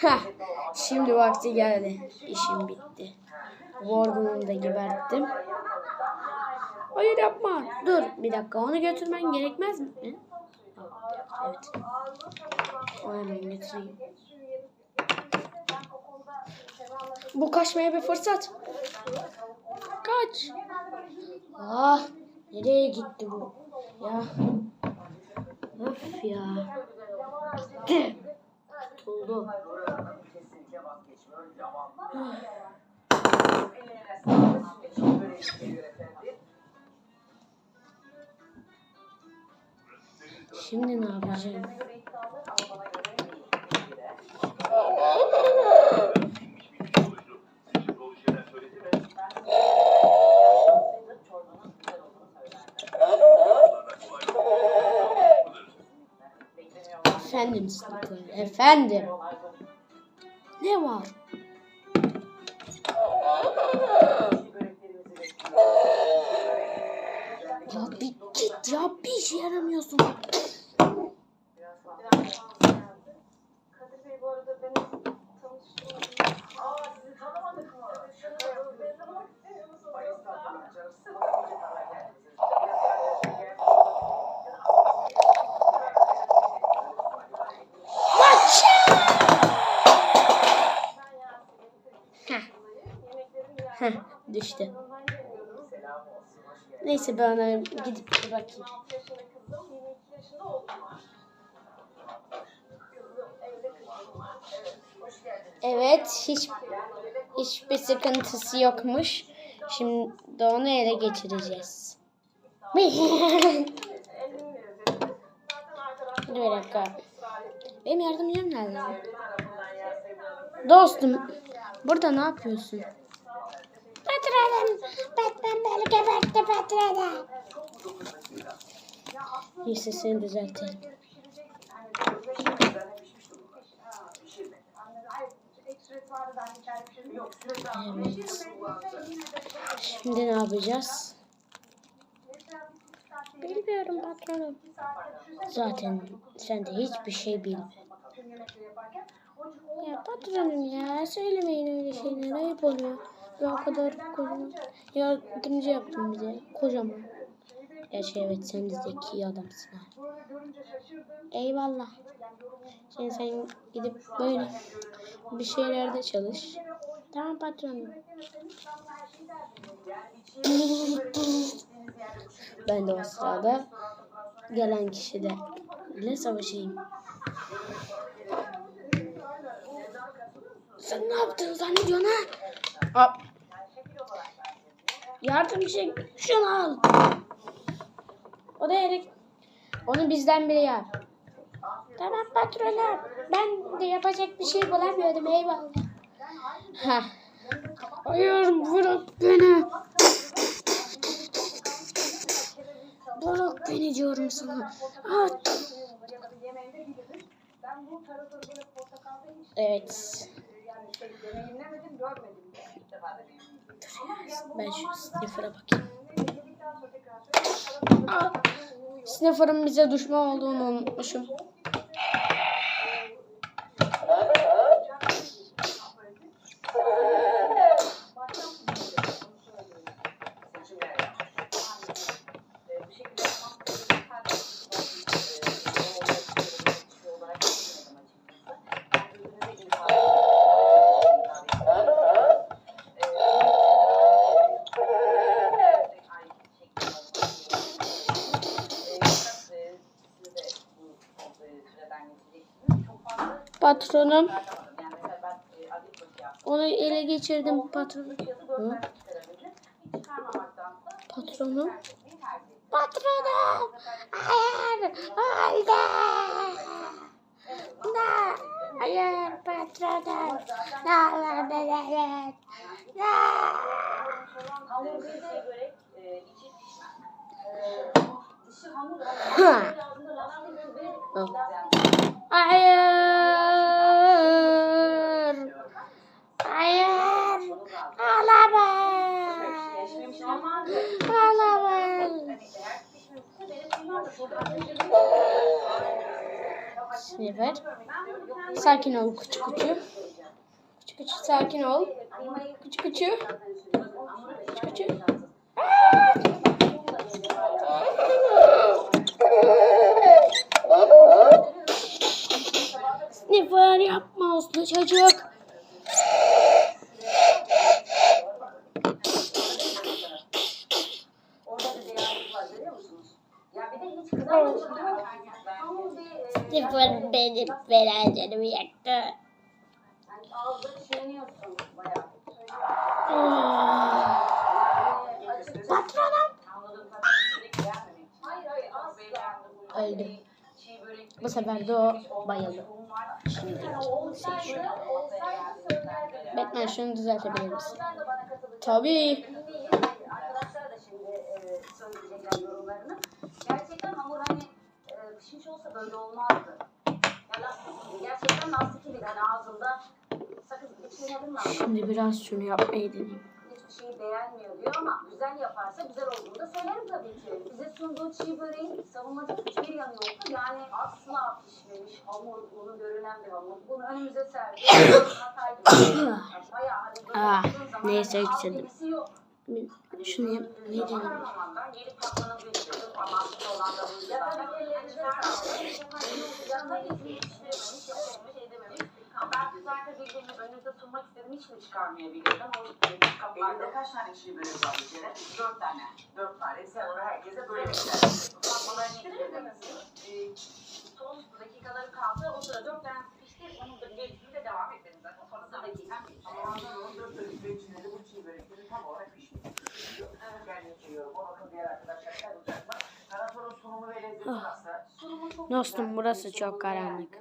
Heh, şimdi vakti geldi. İşim bitti. Warden'ı da geberttim. Hayır yapma. Dur bir dakika onu götürmen gerekmez mi? Evet. Onu hemen götüreyim. Bu kaçmaya bir fırsat. Kaç. Ah nereye gitti bu? Ya. Öf ya. Gitti. Tutuldu. Şimdi ne yapacağım? Efendim Sniper, efendim. Ne var? Ya bir git ya bir işe yaramıyorsun. Kadir Bey bu arada benim tanıştığım... Aa sizi tanımadık mı? Şaka yapıyorsunuz. Heh. Heh, düştü. Neyse ben ona gidip bir bakayım. 16 yaşında kızım, 22 yaşında oğlum var. Kızım evde kızım var. Evet, hiç hiçbir sıkıntısı yokmuş. Şimdi onu ele geçireceğiz. Arkadaşlar Bir dakika. Benim yardımcım nerede? Dostum burada ne yapıyorsun? Patronum. Batman beni gebertti patronum. Neyse seni düzeltelim. Evet. Şimdi ne yapacağız? Bilmiyorum patronum. Zaten sen de hiçbir şey bilme. Ya patronum ya söylemeyin öyle şeyler ayıp oluyor. Ya o kadar kocaman yardımcı yaptın bize kocaman. Gerçi evet sen de zeki adamsın ha. Eyvallah. Şimdi sen gidip böyle bir şeylerde çalış. Tamam patronum. Ben de o sırada gelen kişide ile savaşayım. Sen ne yaptın zannediyorsun ha? Hop. Yardımcı şunu al. O da Erik. Onu bizden biri yap. Tamam patronum. Ben de yapacak bir şey bulamıyordum eyvallah. Ha. Hayır bırak beni. Bırak beni diyorum sana. Hiç Evet. Ben şu sniffer'a bakayım. Ah. Sniffer'ın bize düşman olduğunu unutmuşum. Patronum. Onu ele geçirdim patronum. Hı? Patronum. Patronum. Hayır. Hayır. Ne? Hayır patronum. Ne olur hayır. Ne? Ha. Oh. Sniper. Sakin ol küçük küçük. Küçük küçük sakin ol. Küçük. Küçük küçük. Sniper yapma uslu çocuk. Orada bir değerlik var görüyor musunuz? Ya bir de hiç kızarmamış ama hamur bir e, Sniper benim yaktı. yani bayağı. Açıkçası- Patronum. Hayır hayır asla. Öldü. Bu sefer de o bayıldı. Şimdi söylerdim. Batman şunu düzeltebilir misin? Tabii. Emin değilim. Arkadaşlar da şimdi e, söyleyecekler yorumlarını. Gerçekten hamur hani e, pişmiş olsa böyle olmazdı. Gerçekten lastik gibi. Hani ağzında sakız çiğnedim ben. Şimdi biraz şunu yapmayı deneyeyim. Hiçbir şeyi beğenmiyor diyor ama güzel yaparsa güzel olduğunu da söylerim tabii ki. Bize sunduğu çiğ böreğin savunulacak hiçbir yanı yoktu. Yani asla pişmemiş hamur, unu görünen bir hamur. Bunu önümüze serdi. Bayağı hani böyle Ah, neyse, yükseldim. yok. Şunu yapmayı deneyeyim. Kahramandan gelip patlanıp geçirdim. Amansı olan da bu yüzden. Ya tabii ellerinize sağlık. Ya tabii ki pişirememiş, yapamamış, edememiş. Ben kızartabildiğimi önünüze sunmak istedim. Hiç mi çıkarmayabilirdim? O Elinde kaç tane çiğ börek var bir kere? Dört tane. Dört tane. Sen onu herkese böyle verirsin. Fatmalarını ekleyebilirsiniz. Son dakikaları kaldı. O sırada dört tane pişti. Onun da gerisini de devam ederiz zaten. Sonrasında dakika Ama ondan sonra dört börek içinde bu çiğ börekleri tam olarak pişmiş. Dostum, güzel. burası çok Sunumu karanlık.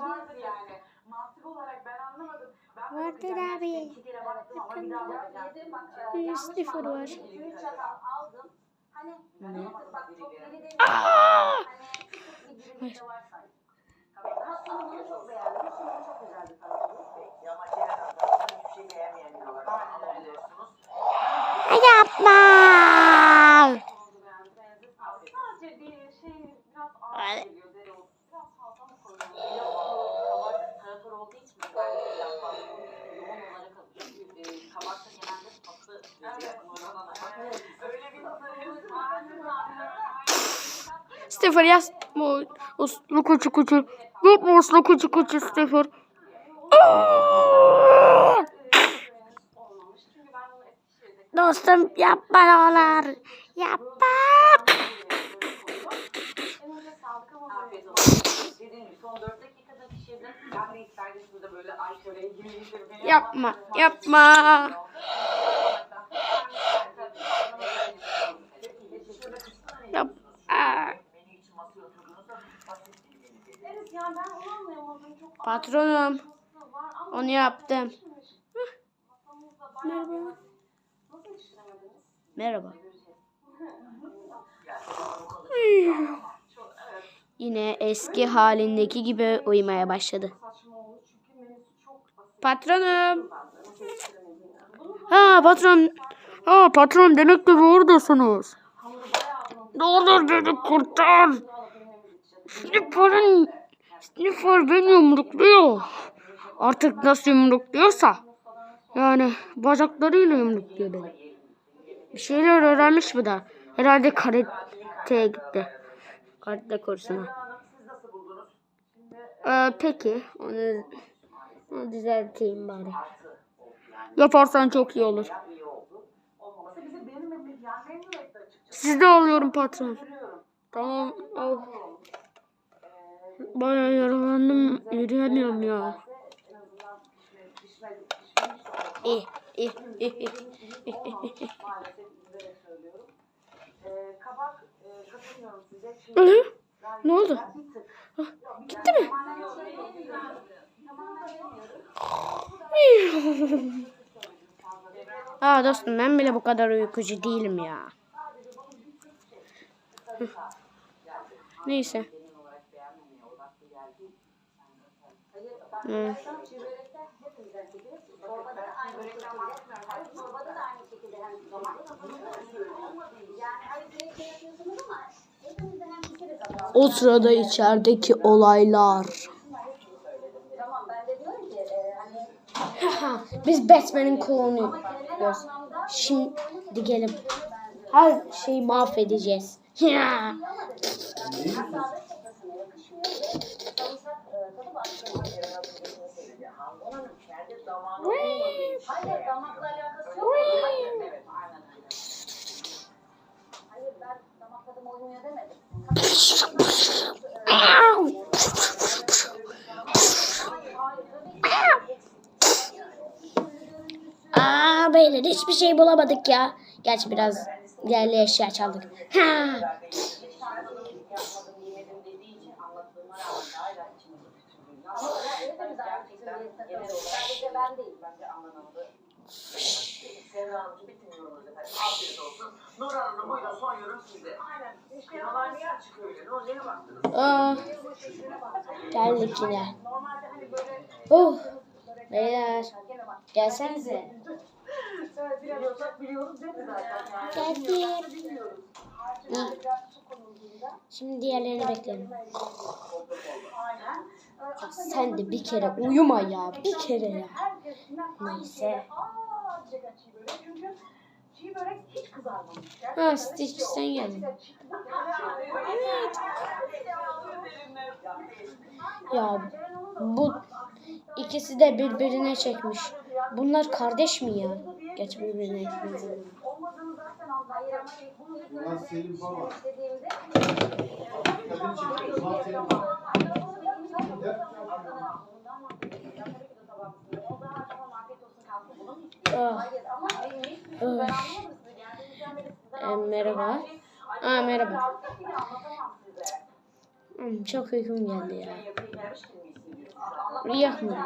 vardır yani. Mantık olarak ben anlamadım. Ben Vardır bakacağım. abi. Yanlış sıfır var. Ne? tık bak çok diri değil. Aa! Hani küçük bir dirilik de var sanki. Ama sunumunu çok beğendim. Sunumu çok güzeldi tabii. Peki ama Ceren Hanım'dan hiçbir şey beğenmeyen biri olarak anlıyorsunuz. Yapma. Sadece bir şey biraz Ay. ağır geliyor. Dereotu. Biraz fazla mı koyuyorum? Kabak tarator olduğu için özellikle biraz fazla yoğun olarak alıyor. Çünkü e, kabak da genelde tatlı Evet. Evet. Öyle bir tasarım. Stefan yaz. Bu uslu kuçu kuçu. Yapma olmamış. Çünkü ben bunu Eskişehir'de Dostum yapma ne olur. Yapma. Elinize sağlık Evet ya ben onu anlayamadım. Çok Patronum. Onu yaptım. Merhaba. Merhaba. Yine eski halindeki gibi uyumaya başladı. Patronum. Ha patron. Ha patron demek ki Ne olur beni kurtar. Sniffer'ın Sniffer beni yumrukluyor. Artık nasıl yumrukluyorsa. Yani bacaklarıyla yumrukluyor beni. Bir şeyler öğrenmiş bu da. Herhalde karateye gitti. Karate kursuna. Ee, peki onu, onu düzelteyim bari. Yaparsan çok iyi olur. Sizde alıyorum patron. Tamam al. Bayağı yaralandım. Yürüyemiyorum ya. İyi, iyi, iyi, iyi. Ee, e, Çünkü hı. gayet Ne oldu? tık. Gitti mi? Aa dostum ben bile bu kadar uykucu değilim ya. Neyse. Hı. Çiğ börekten hepimizden çekeriz. Çorbada da aynı şekilde. Çorbada da aynı şekilde. yani zaman yani hani sürekli yapıyorsunuz ama hepimizden hem bir kere zaman. O sırada içerideki olaylar. Biz Batman'in klonuyuz. Şimdi gelin. Her şeyi mahvedeceğiz. Aa beyler hiçbir şey bulamadık ya. Gerçi biraz yerli eşya çaldık. Ha. Nur Hanım buyurun son yorum sizde. Aynen. Aa, geldik yine. Oh. Beyler gelsenize. Geldim. Ha. Şimdi diğerlerini bekleyelim. Ya sen de bir kere uyuma ya. Bir kere ya. Neyse. Çiğ börek hiç kızarmamış. Ha Stitch sen geldin. Evet. Ya bu ikisi de birbirine çekmiş. Bunlar kardeş mi ya? Geç birbirine Selim baba. Selim baba. Ah, ah. E, merhaba. Aa, merhaba. Hmm, çok uykum geldi ya. Uyuyak mı.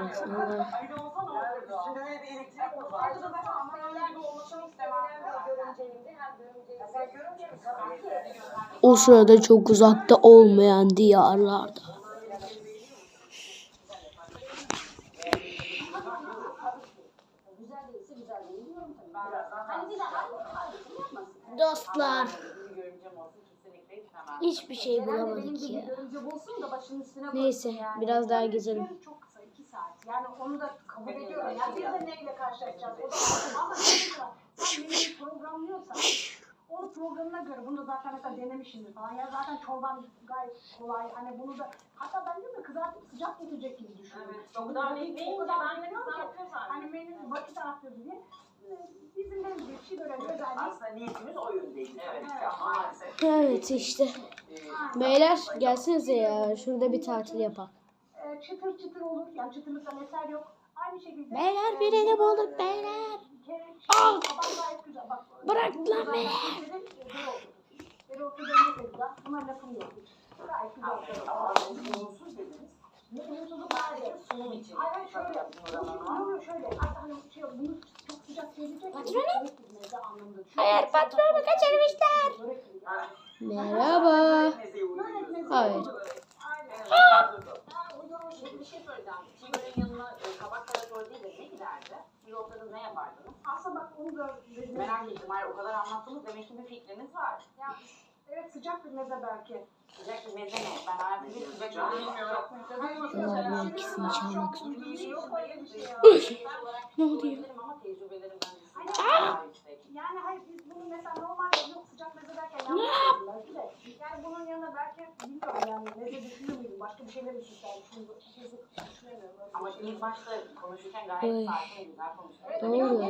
O sırada çok uzakta olmayan diyarlarda. Güzel değilse güzel değil diyorum tabii. Hani bir daha aynısını yapmasın. Dostlar hiçbir şey benim bulamadık ya. Neyse biraz daha gezelim. Çok kısa, iki saat. Yani onu da kabul ediyorum. Yani biz de neyle karşılaşacağız? O da ama sen beni programlıyorsan onu programına göre bunu da zaten mesela denemişimdir falan. Ya zaten çorban gayet kolay. Hani bunu da hatta ben da kızartıp sıcak getirecek gibi düşünüyorum. Evet, o kadar bekleyince ben de diyorum ki, kızartıyor zannettim. Hani menü vakit arttırdı diye. Ee. Aslında niyetimiz o yöndeydi. Evet. Maalesef. Evet işte. Beyler gelsenize ya. Şurada bir tatil yapak. Ee, çıtır çıtır olur. Yani çıtırlıktan eser yok. Aynı şekilde. Beyler birini bulduk beyler. Al. gayet güzel. Bak, Bırak lan beni. Buna lafım yok. Gayet güzel. Ama olumsuz dediniz. Var ya. Sunum için. Hayır şöyle. Patronum Yok şöyle. Hatta hani şey bunu çok sıcak gelecek. Patronum? Meze anlamında. Hayır patronumu kaçırmışlar. Merhaba. Hayır. Şimdi bir şey söyleyeceğim. Çiğ böreğin yanına kabak karakoru değil de ne giderdi? Siz olsanız ne yapardınız? Aslında bak onu da Merak ettim. Hayır o kadar anlattınız. Demek ki bir fikriniz var. Ya, evet sıcak bir meze belki. Sıcak bir meze ne? Ben hiç sıcak bir meze bilmiyorum. Vallahi bu ikisini çalmak şey ya. Ne daha yüksek. Yani hayır biz bunu mesela normalde yok sıcak meze derken. Yani bunun yanına belki bilmiyorum yani meze düşünür müydüm? Başka bir şeyler mi. Öyle Ama şey. ilk başta konuşurken Ay. gayet sakin güzel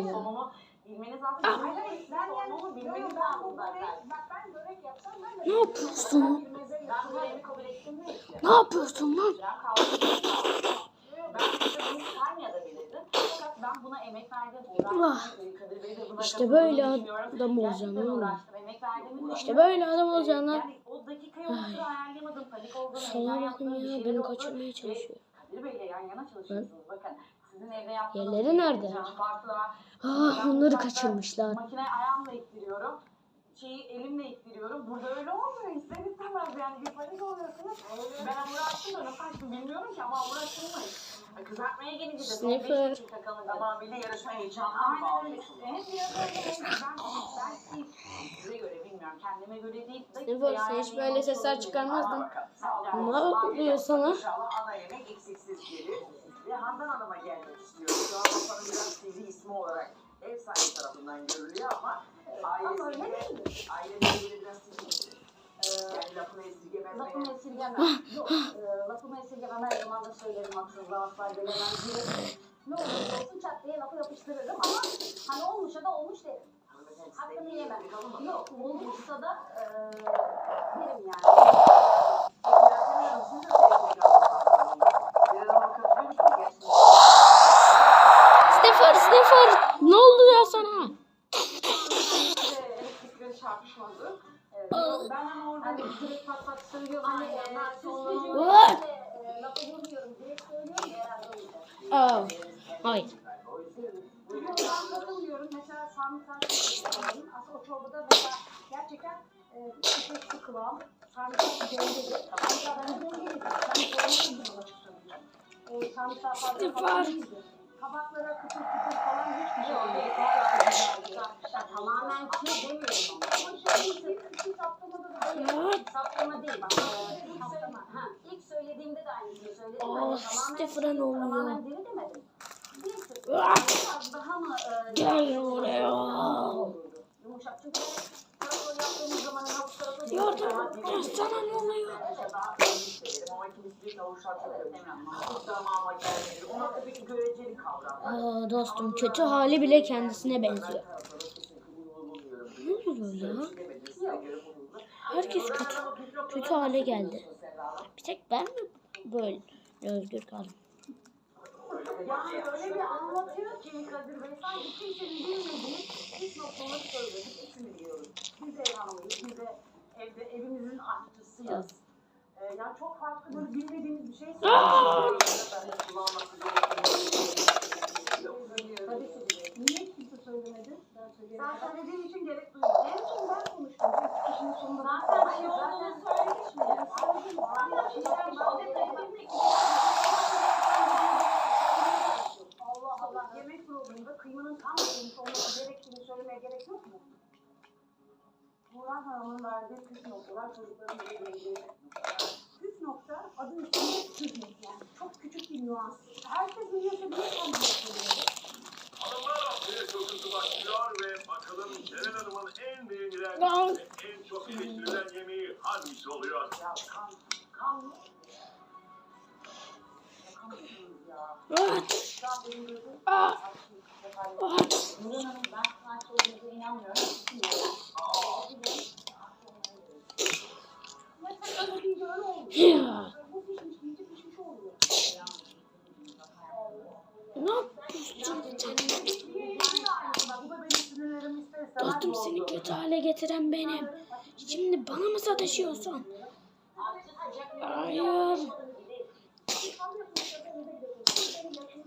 ya? Sonunu bilmeniz lazım. Hayır, hayır, ben yani Sonunu yok, bilmeniz ben bu lazım böreği, zaten. bak ben börek yapsam ben de Ne yapıyorsun? Ben böreğimi kabul ettim. Ne yapıyorsun lan? Ben kavga Ben size bunu saymaya da bilirdim. Fakat ben buna emek verdim. Allah. Uğraştım. Kadir Bey de buna İşte böyle adam verdiğimi İşte böyle adam olacaksın lan. Heyecan bakın ya, beni kaçırmaya çalışıyor. Kadir Bey'le yan yana çalışıyorsunuz. Bakın sizin evde yaptığınız Yerleri nerede? farklı. Ah onları kaçırmışlar. Makineyi ayağımla ittiriyorum. Şeyi elimle ittiriyorum. Burada öyle olmuyor ister istemez yani bir panik oluyorsunuz. Ben hamur açtım da nasıl açtım bilmiyorum ki ama hamur. Ay, Kızartmaya gelince de son Sniffer. 5 dakika kala tamamıyla yarışma heyecanına Aynen bağlı. öyle. Biraz öyle. Ben, ben size göre bilmiyorum. Kendime göre değil. de Sniffer, sen hiç böyle sesler çıkarmazdın. Ne oluyor sana? İnşallah ana yemek eksiksiz gelir. Ve Handan Hanım'a gelmek istiyorum. Şu an Hanım'ın biraz sivri ismi olarak ev sahibi tarafından görülüyor ama ailesiyle, değil. ailesiyle biraz sivri. Yani lafını esirgemez. Lafımı veya- esirgemem. Yok. E, lafımı esirgemem. Her zaman da söylerim haksızlığa asla gelemem. Ne olursa olsun çat diye lafı yapıştırırım ama hani olmuşa da olmuş derim. Hakkını yemem. Yok olmuşsa da e, derim yani. Hanım, siz de sevgili galiba. Biraz ama katılıyor musunuz? Gerçekten. Sniffer. Ne oldu ya sana? elektrikleri çarpışmadı. Evet. Aa. Ben ama orada hani direkt pat pat söylüyorum. Hani e, sonra What? e, lafı vurmuyorum. Direkt söylüyorum ya herhalde o yüzden. Aa, hayır. Yok, Ben katılmıyorum. Mesela Sami Tarçın aslında o çorbada mesela gerçekten e, işte şu kıvam. Sami Tarçın dengeli. Hatta ben dengeli. Ben zorlanıyorum açık söyleyeyim. E, Sami Tarçın Sıfır. Kabaklara kıtır kıtır falan hiçbir şey. Ya, tamamen çiğ demiyorum ama. Şey saptamada da böyle. Saptama değil bak. e, Saptama. Ha, ilk söylediğimde de aynısını söyledim. Aa, Hani Stefan ne oluyor? Tamamen diri demedim. Ah! biraz daha mı? e, Gel oraya. Yumuşak çünkü Yardım dostum kötü hali bile kendisine benziyor. Ne oluyor ya? Herkes kötü, kötü hale geldi. Bir tek ben mi böyle özgür kaldım? Yani öyle bir anlatıyor ki Kadir Bey sanki kimsenin bilmediği hiç noktaları. Biz hepsini biliyoruz. Biz ev hanımıyız, de evde evimizin aşçısıyız. Ee, yani çok farklı böyle bilmediğimiz bir şey söylüyor. Tabii ki biliyorum. Niye kimse söylemedi? Ben söyleyeyim. Sen söylediğin için gerek duydum. En son ben konuştum. Biz kişinin sonunda. Zaten şey olduğunu söylemiş mi? Söyledim. Zaten şeyden bahsetmedim. Allah Allah. Yemek programında kıymanın tam olması gerektiğini söylemeye gerek yok mu? Murat Hanım'ın verdiği püf noktalar çocukların belirlediği püf nokta adı üstünde püf nokta. Yani çok küçük bir nüans. Herkes sen bunu söylüyorsun? Hanımlar haftaya çok hızlı başlıyor ve bakalım Ceren Hanım'ın en beğenilen ve en çok eleştirilen yemeği hangisi oluyor? Ya kan, kan mı? Kan ya? Evet. Şu an benim gözüm Ya. Ne yapıyorsun sen? Dostum seni kötü hale getiren benim. Şimdi bana mı sataşıyorsun? Hayır.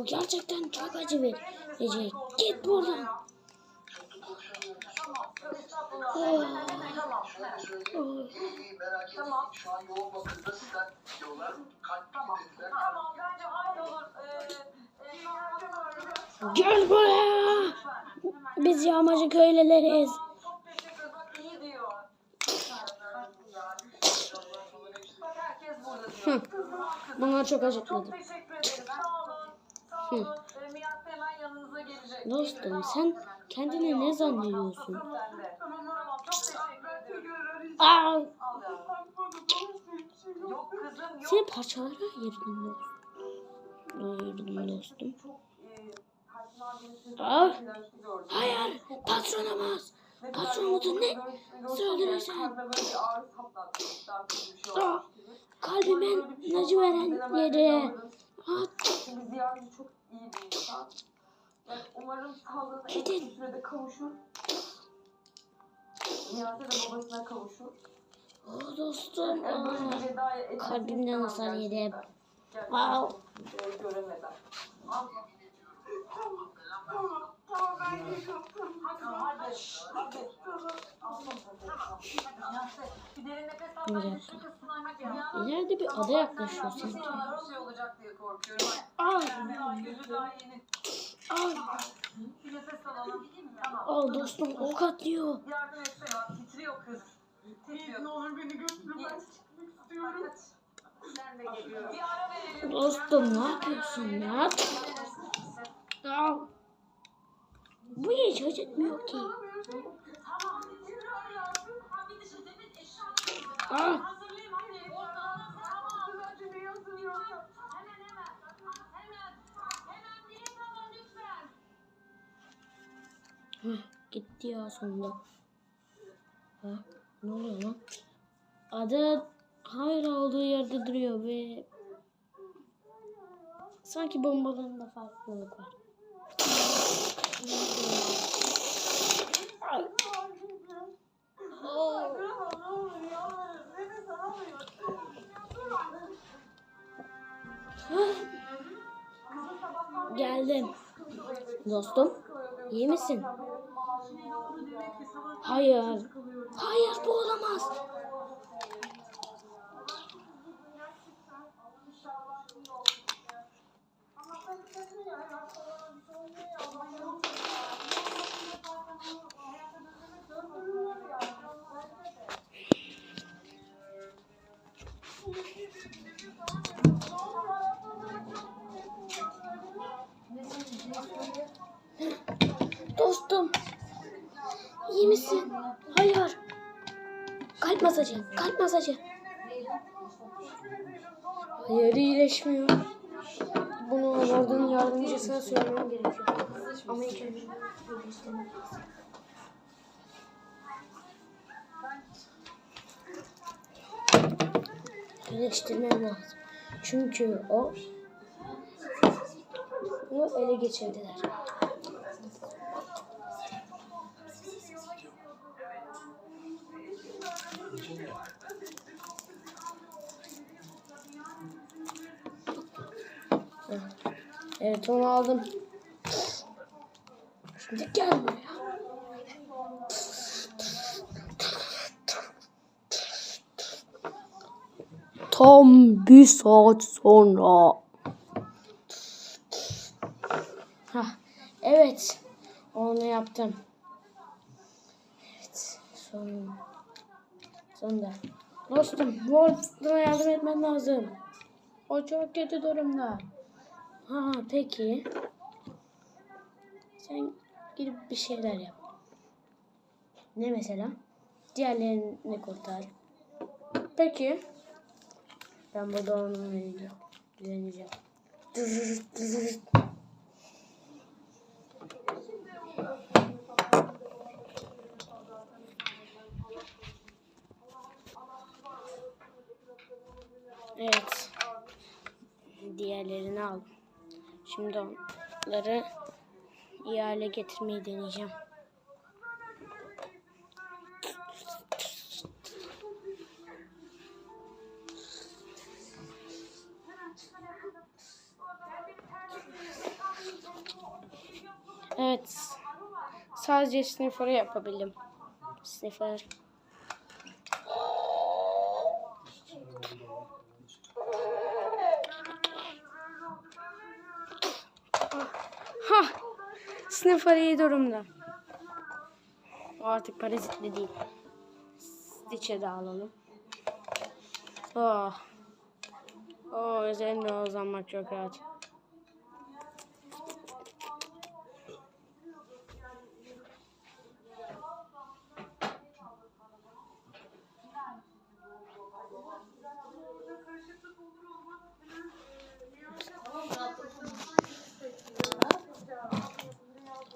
bu gerçekten çok acı verici. Git buradan. Gel buraya. Biz yağmacı köylüleriz. Bunlar Çok acıkladı. Gelecek. Dostum sen kendini ne zannediyorsun? Aa, seni parçalara ayırdım dostum. Dostum. Sözü Al. ilaçlı gördüm. Hayır. Patronumuz. Ne Patron mudur ne? şey Aa, gibi. Kalbimin olmaz. veren yere. alırım. İyi bir insan. Yani umarım sağlığına en kısa sürede kavuşur. Nihat'e de babasına kavuşur. Oh dostum. Yani böyle bir vedaya etmesini Kalbimden istemem hasar yedim. gerçekten. Gerçekten Wow. e, göremeden. Tamam. Tamam al. Bir Ben de. İleride bir ada yaklaşıyor sanki. Diye korkuyorum. Al. Al. Tamam. Al dostum ok atlıyor. Yardım etsene bak titriyor kız. Titriyor. Ne olur beni götür ben çıkmak istiyorum. Dostum ne yapıyorsun ya? Al. Bu hiç acıtmıyor ki. Tamam titriyor yavrum. Ha bir de şu demin eşya Al. Hazırlayayım anne. Tamam. Acınıyorsun yoksa. Hemen hemen. Hemen. Hemen niye tamam lütfen. Heh, gitti ya sonunda. Ha, ne oluyor lan? Ada hala olduğu yerde duruyor ve sanki bombalarında farklılık var. Geldim. Dostum, iyi misin? Hayır. Hayır bu olamaz. Dostum. iyi misin? Hayır. Kalp masajı. Kalp masajı. Hayır iyileşmiyor. Bunu oradan yardımcısına söylemem gerekiyor. Ama ilk önce İyileştirmem lazım. Çünkü o onu ele geçirdiler. Evet onu aldım. Şimdi gel buraya. Tam bir saat sonra. Ha, evet. Onu yaptım. Evet. Son, sonunda. Dostum, Wolf'una yardım etmen lazım. O çok kötü durumda. Ha, peki. Sen gidip bir şeyler yap. Ne mesela? Diğerlerini kurtar. Peki. Ben burada onu deneyeceğim. Deneyeceğim. Evet. Diğerlerini aldım. Şimdi onları iyi hale getirmeyi deneyeceğim. Sadece sniffer'ı yapabildim. Sniffer. Ha! Sniffer iyi durumda. Artık parazitli değil. Stitch'e de alalım. Oh. Oh, üzerinde uzanmak çok rahat.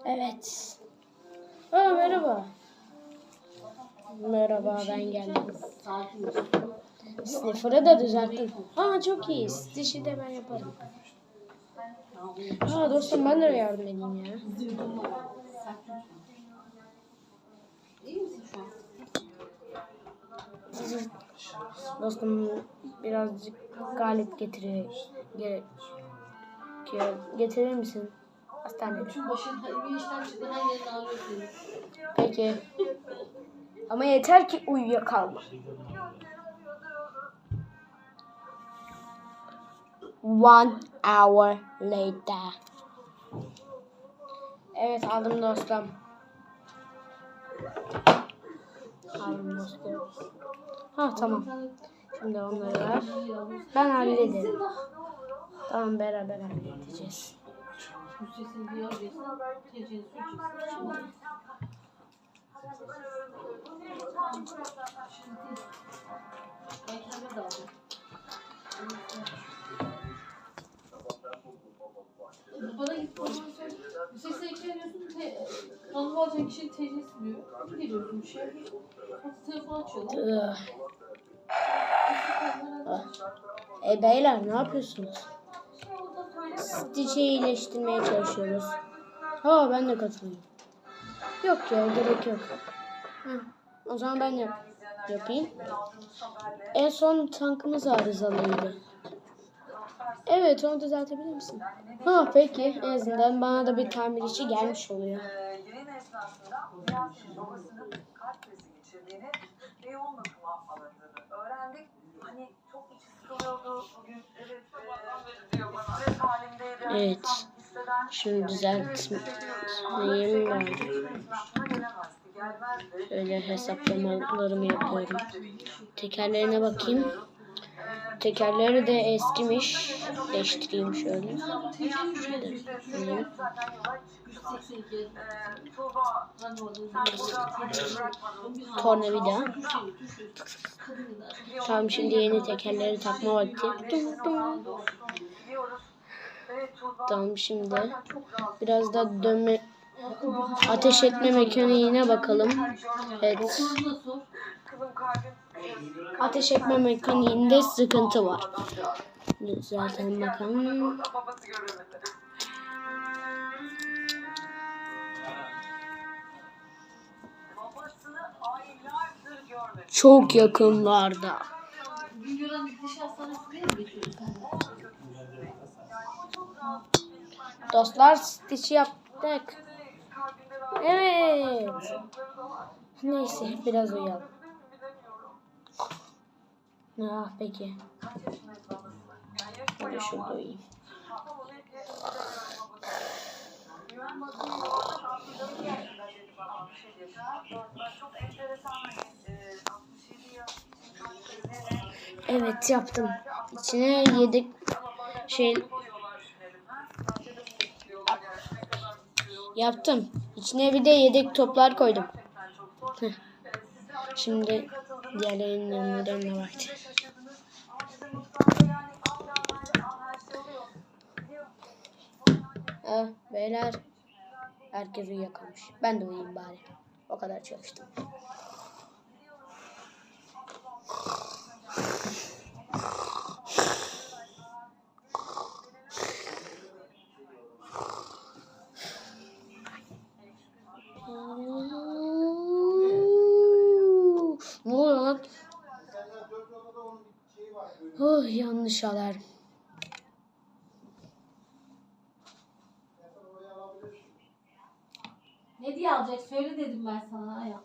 Evet. Aa merhaba. Merhaba ben geldim. Sniffer'ı da düzelttim. Aa çok iyi. Dişi de ben yaparım. Aa dostum ben de yardım edeyim ya. Dostum birazcık galip getiriyor. Gerekiyor. Getirir misin? Hastanede. Bütün başın bir işten çıktı her yerin ağrıyor senin. Peki. Ama yeter ki uyuyakalma. One hour later. Evet aldım dostum. Aldım dostum. Ha tamam. Şimdi onları ver. Ben hallederim. Tamam beraber halledeceğiz. Müstesini bir arıyorsun. Tecrübe su çıksın. Şimdi. De aldım. Bana git bana söyle. Müstesine ekleniyorsun. Te, randevu alacak kişinin tecrübesi diyor. Bir geliyorsun bir şey. Hadi telefon açıyorlar. Ugh. E beyler ne yapıyorsunuz? Stitch'i iyileştirmeye çalışıyoruz. Ha ben de katılayım. Yok ya gerek yok. Ha, o zaman ben yap yapayım. En son tankımız arızalıydı. Evet onu düzeltebilir misin? Ha peki en azından bana da bir tamir işi gelmiş oluyor. Evet. Ben. Etrafına gelemezdi, gelmezdi. Şöyle hesaplamalarımı yapıyorum. Tekerlerine bakayım. Tekerleri de eskimiş. Değiştireyim şöyle. Şöyle. Şöyle. Zaten yola çıkmıştı. 182. Tuğba, Randevu aldım. sen burada beni bırakmadın. Tornavida. Tamam şimdi yeni tekerleri takma vakti. Tum tum. Tamam şimdi zaten biraz da dönme ateş etme mekaniğine bakalım. Evet. Ateş etme mekaniğinde sıkıntı var. Düzeltelim bakalım. Çok yakınlarda. Dostlar stitch'i yaptık. Evet. Neyse biraz uyuyalım. Ah peki. Bayağı şurada uyuyayım. Ama bu net yaşında görüyorum yaptım. İçine bir de yedek toplar koydum. Şimdi diğerlerinin yanına dönme vakti. Ah beyler. Herkes uyuyakalmış. Ben de uyuyayım bari. O kadar çalıştım. Ne oluyor lan? Oh, yanlış alarm. Ne diye alacak? Söyle dedim ben sana hayat.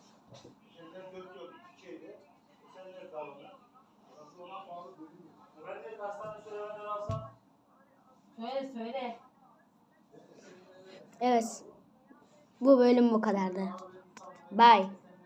Söyle söyle. Evet. Bu bölüm bu kadardı. Bye.